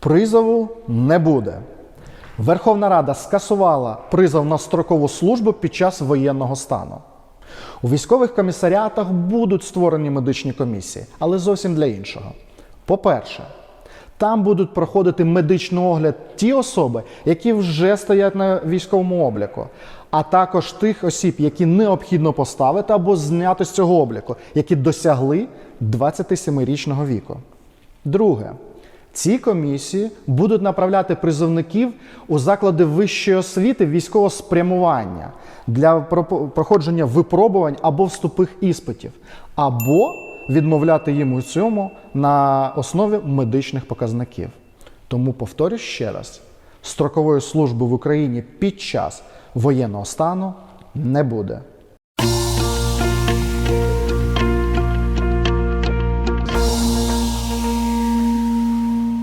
Призову не буде. Верховна Рада скасувала призов на строкову службу під час воєнного стану. У військових комісаріатах будуть створені медичні комісії, але зовсім для іншого. По-перше, там будуть проходити медичний огляд ті особи, які вже стоять на військовому обліку, а також тих осіб, які необхідно поставити або зняти з цього обліку, які досягли 27-річного віку. Друге, ці комісії будуть направляти призовників у заклади вищої освіти військового спрямування для проходження випробувань або вступних іспитів, або відмовляти їм у цьому на основі медичних показників. Тому повторюю ще раз: строкової служби в Україні під час воєнного стану не буде.